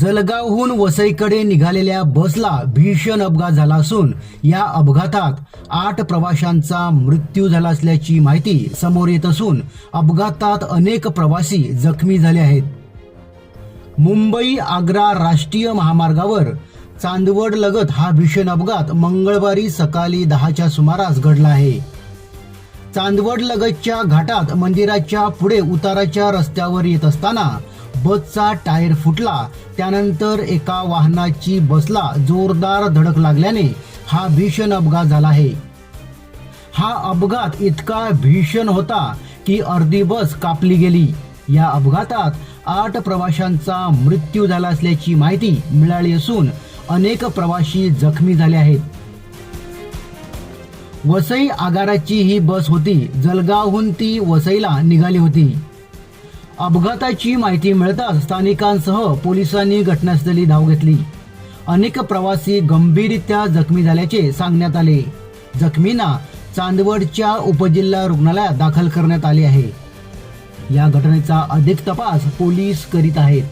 जलगावहून वसईकडे निघालेल्या बसला भीषण अपघात झाला असून या अपघातात आठ प्रवाशांचा मृत्यू झाला असल्याची माहिती समोर येत असून अपघातात अनेक प्रवासी जखमी झाले आहेत. मुंबई आग्रा राष्ट्रीय महामार्गावर चांदवड लगत हा भीषण अपघात मंगळवारी सकाळी दहाच्या सुमारास घडला आहे. चांदवड लगतच्या घाटात मंदिराच्या पुढे उताराच्या रस्त्यावर येत असताना बसचा टायर फुटला. त्यानंतर एका वाहनाची बसला जोरदार धडक लागल्याने हा भीषण अपघात झाला आहे. हा अपघात इतका भीषण होता की अर्धी बस कापली गेली. या अपघातात आठ प्रवाशांचा मृत्यू झाला असल्याची माहिती मिळाली असून अनेक प्रवासी जखमी झाले आहेत. वसई आगाराची ही बस होती. जलगावहून ती वसईला निघाली होती. अपघाताची माहिती मिळताच स्थानिकांसह पोलिसांनी घटनास्थळी धाव घेतली. अनेक प्रवासी गंभीररित्या जखमी झाल्याचे सांगण्यात आले. जखमींना चांदवडच्या उपजिल्हा रुग्णालयात दाखल करण्यात आले आहे. या घटनेचा अधिक तपास पोलीस करीत आहेत.